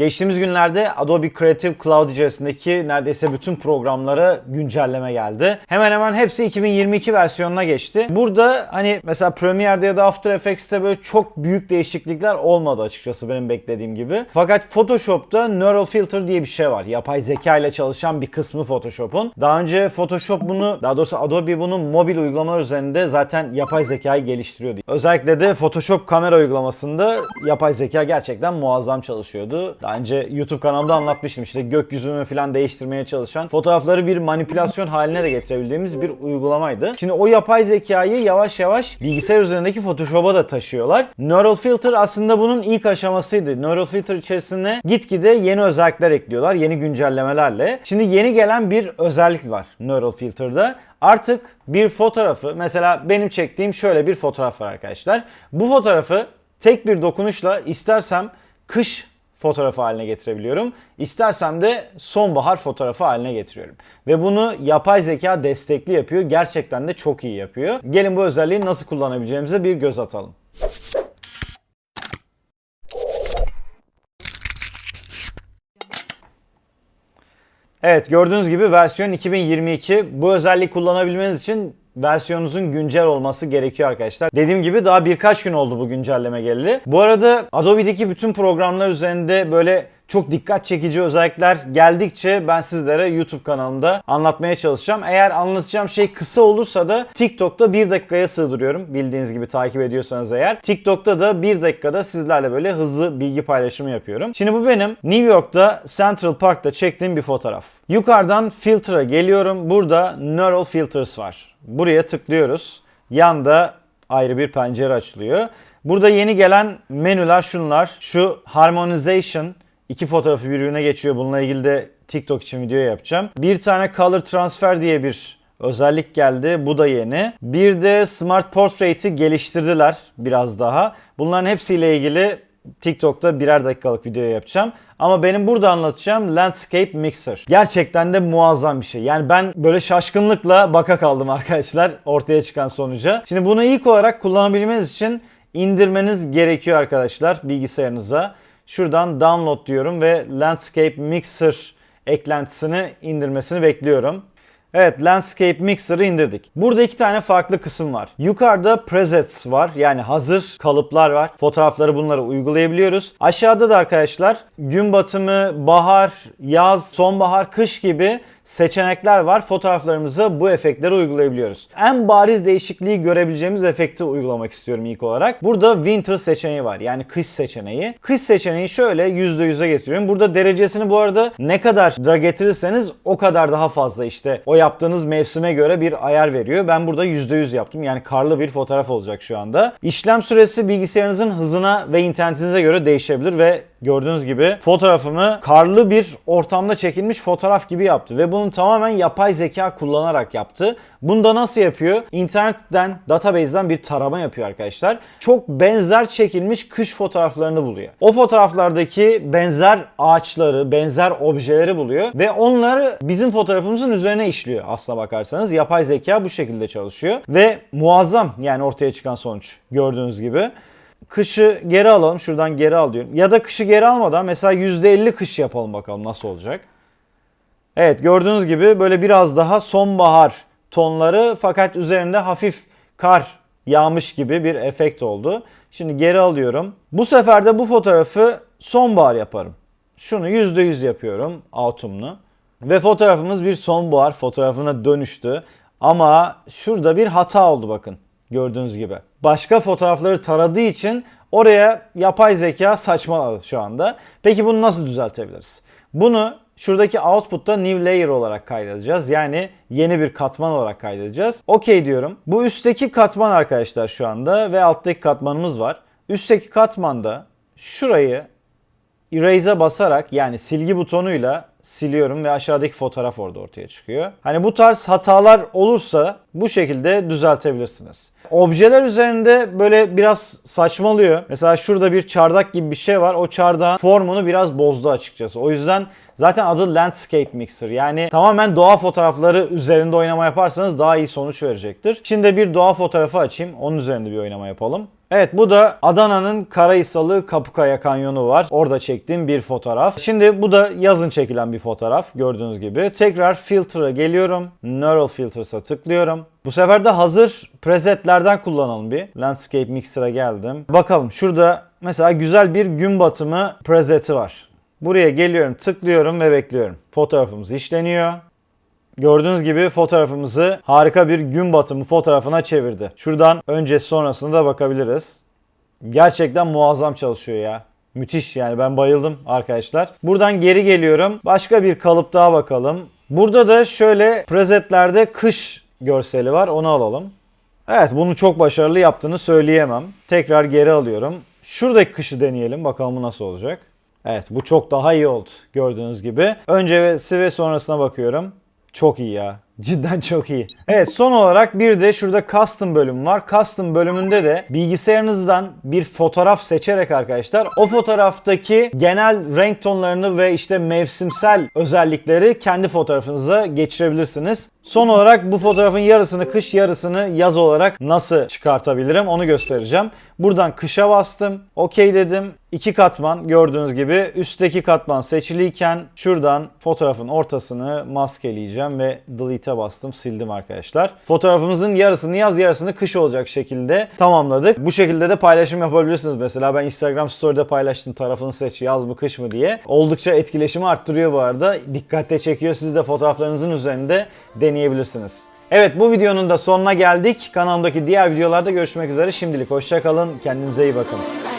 Geçtiğimiz günlerde Adobe Creative Cloud içerisindeki neredeyse bütün programlara güncelleme geldi. Hemen hemen hepsi 2022 versiyonuna geçti. Burada hani mesela Premiere'de ya da After Effects'te böyle çok büyük değişiklikler olmadı açıkçası benim beklediğim gibi. Fakat Photoshop'ta Neural Filter diye bir şey var. Yapay zeka ile çalışan bir kısmı Photoshop'un. Daha önce Photoshop bunu, daha doğrusu Adobe bunu mobil uygulamalar üzerinde zaten yapay zekayı geliştiriyordu. Özellikle de Photoshop kamera uygulamasında yapay zeka gerçekten muazzam çalışıyordu. Daha önce YouTube kanalımda anlatmıştım işte gökyüzünü falan değiştirmeye çalışan fotoğrafları bir manipülasyon haline de getirebildiğimiz bir uygulamaydı. Şimdi o yapay zekayı yavaş yavaş bilgisayar üzerindeki Photoshop'a da taşıyorlar. Neural Filter aslında bunun ilk aşamasıydı. Neural Filter içerisine gitgide yeni özellikler ekliyorlar, yeni güncellemelerle. Şimdi yeni gelen bir özellik var Neural Filter'da. Artık bir fotoğrafı, mesela benim çektiğim şöyle bir fotoğraf var arkadaşlar. Bu fotoğrafı tek bir dokunuşla istersem kış fotoğrafı haline getirebiliyorum. İstersem de sonbahar fotoğrafı haline getiriyorum. Ve bunu yapay zeka destekli yapıyor. Gerçekten de çok iyi yapıyor. Gelin bu özelliği nasıl kullanabileceğimize bir göz atalım. Evet gördüğünüz gibi versiyon 2022. Bu özelliği kullanabilmeniz için versiyonunuzun güncel olması gerekiyor arkadaşlar. Dediğim gibi daha birkaç gün oldu bu güncelleme geleli. Bu arada Adobe'deki bütün programlar üzerinde böyle çok dikkat çekici özellikler geldikçe ben sizlere YouTube kanalımda anlatmaya çalışacağım. Eğer anlatacağım şey kısa olursa da TikTok'ta 1 dakikaya sığdırıyorum. Bildiğiniz gibi takip ediyorsanız eğer. TikTok'ta da 1 dakikada sizlerle böyle hızlı bilgi paylaşımı yapıyorum. Şimdi bu benim New York'ta Central Park'ta çektiğim bir fotoğraf. Yukarıdan filtre geliyorum. Burada Neural Filters var. Buraya tıklıyoruz. Yanda ayrı bir pencere açılıyor. Burada yeni gelen menüler şunlar. Şu Harmonization iki fotoğrafı birbirine geçiyor. Bununla ilgili de TikTok için video yapacağım. Bir tane Color Transfer diye bir özellik geldi. Bu da yeni. Bir de Smart Portrait'i geliştirdiler biraz daha. Bunların hepsiyle ilgili TikTok'ta birer dakikalık video yapacağım. Ama benim burada anlatacağım Landscape Mixer. Gerçekten de muazzam bir şey. Yani ben böyle şaşkınlıkla baka kaldım arkadaşlar ortaya çıkan sonuca. Şimdi bunu ilk olarak kullanabilmeniz için indirmeniz gerekiyor arkadaşlar bilgisayarınıza. Şuradan download diyorum ve Landscape Mixer eklentisini indirmesini bekliyorum. Evet Landscape Mixer'ı indirdik. Burada iki tane farklı kısım var. Yukarıda presets var yani hazır kalıplar var. Fotoğrafları bunlara uygulayabiliyoruz. Aşağıda da arkadaşlar gün batımı, bahar, yaz, sonbahar, kış gibi seçenekler var. Fotoğraflarımıza bu efektleri uygulayabiliyoruz. En bariz değişikliği görebileceğimiz efekti uygulamak istiyorum ilk olarak. Burada winter seçeneği var. Yani kış seçeneği. Kış seçeneği şöyle %100'e getiriyorum. Burada derecesini bu arada ne kadar da getirirseniz o kadar daha fazla işte o yaptığınız mevsime göre bir ayar veriyor. Ben burada %100 yaptım. Yani karlı bir fotoğraf olacak şu anda. İşlem süresi bilgisayarınızın hızına ve internetinize göre değişebilir ve gördüğünüz gibi fotoğrafımı karlı bir ortamda çekilmiş fotoğraf gibi yaptı ve bunu tamamen yapay zeka kullanarak yaptı. Bunu da nasıl yapıyor? İnternetten, database'den bir tarama yapıyor arkadaşlar. Çok benzer çekilmiş kış fotoğraflarını buluyor. O fotoğraflardaki benzer ağaçları, benzer objeleri buluyor ve onları bizim fotoğrafımızın üzerine işliyor aslına bakarsanız. Yapay zeka bu şekilde çalışıyor ve muazzam yani ortaya çıkan sonuç gördüğünüz gibi kışı geri alalım. Şuradan geri al diyorum. Ya da kışı geri almadan mesela %50 kış yapalım bakalım nasıl olacak. Evet gördüğünüz gibi böyle biraz daha sonbahar tonları fakat üzerinde hafif kar yağmış gibi bir efekt oldu. Şimdi geri alıyorum. Bu sefer de bu fotoğrafı sonbahar yaparım. Şunu %100 yapıyorum autumn'lu. Ve fotoğrafımız bir sonbahar fotoğrafına dönüştü. Ama şurada bir hata oldu bakın. Gördüğünüz gibi. Başka fotoğrafları taradığı için oraya yapay zeka saçmaladı şu anda. Peki bunu nasıl düzeltebiliriz? Bunu şuradaki output'ta new layer olarak kaydedeceğiz. Yani yeni bir katman olarak kaydedeceğiz. OK diyorum. Bu üstteki katman arkadaşlar şu anda ve alttaki katmanımız var. Üstteki katmanda şurayı erase'e basarak yani silgi butonuyla siliyorum ve aşağıdaki fotoğraf orada ortaya çıkıyor. Hani bu tarz hatalar olursa bu şekilde düzeltebilirsiniz. Objeler üzerinde böyle biraz saçmalıyor. Mesela şurada bir çardak gibi bir şey var. O çardağın formunu biraz bozdu açıkçası. O yüzden zaten adı Landscape Mixer. Yani tamamen doğa fotoğrafları üzerinde oynama yaparsanız daha iyi sonuç verecektir. Şimdi bir doğa fotoğrafı açayım. Onun üzerinde bir oynama yapalım. Evet bu da Adana'nın Karahisalı Kapıkaya Kanyonu var. Orada çektiğim bir fotoğraf. Şimdi bu da yazın çekilen bir fotoğraf gördüğünüz gibi. Tekrar filter'a geliyorum. Neural Filters'a tıklıyorum. Bu sefer de hazır presetlerden kullanalım bir. Landscape Mixer'a geldim. Bakalım şurada mesela güzel bir gün batımı preseti var. Buraya geliyorum, tıklıyorum ve bekliyorum. Fotoğrafımız işleniyor. Gördüğünüz gibi fotoğrafımızı harika bir gün batımı fotoğrafına çevirdi. Şuradan öncesi sonrasına da bakabiliriz. Gerçekten muazzam çalışıyor ya. Müthiş yani ben bayıldım arkadaşlar. Buradan geri geliyorum. Başka bir kalıp daha bakalım. Burada da şöyle presetlerde kış görseli var. Onu alalım. Evet bunu çok başarılı yaptığını söyleyemem. Tekrar geri alıyorum. Şuradaki kışı deneyelim. Bakalım bu nasıl olacak. Evet bu çok daha iyi oldu gördüğünüz gibi. Öncesi ve sonrasına bakıyorum. Çok iyi ya. Cidden çok iyi. Evet son olarak bir de şurada custom bölüm var. Custom bölümünde de bilgisayarınızdan bir fotoğraf seçerek arkadaşlar o fotoğraftaki genel renk tonlarını ve işte mevsimsel özellikleri kendi fotoğrafınıza geçirebilirsiniz. Son olarak bu fotoğrafın yarısını kış yarısını yaz olarak nasıl çıkartabilirim onu göstereceğim. Buradan kışa bastım. Okey dedim. İki katman gördüğünüz gibi üstteki katman seçiliyken şuradan fotoğrafın ortasını maskeleyeceğim ve delete'e bastım sildim arkadaşlar. Fotoğrafımızın yarısını yaz yarısını kış olacak şekilde tamamladık. Bu şekilde de paylaşım yapabilirsiniz. Mesela ben Instagram story'de paylaştım tarafını seç yaz mı kış mı diye. Oldukça etkileşimi arttırıyor bu arada. Dikkatle çekiyor. Siz de fotoğraflarınızın üzerinde deneyebilirsiniz. Evet bu videonun da sonuna geldik. Kanalımdaki diğer videolarda görüşmek üzere. Şimdilik hoşçakalın. Kendinize iyi bakın.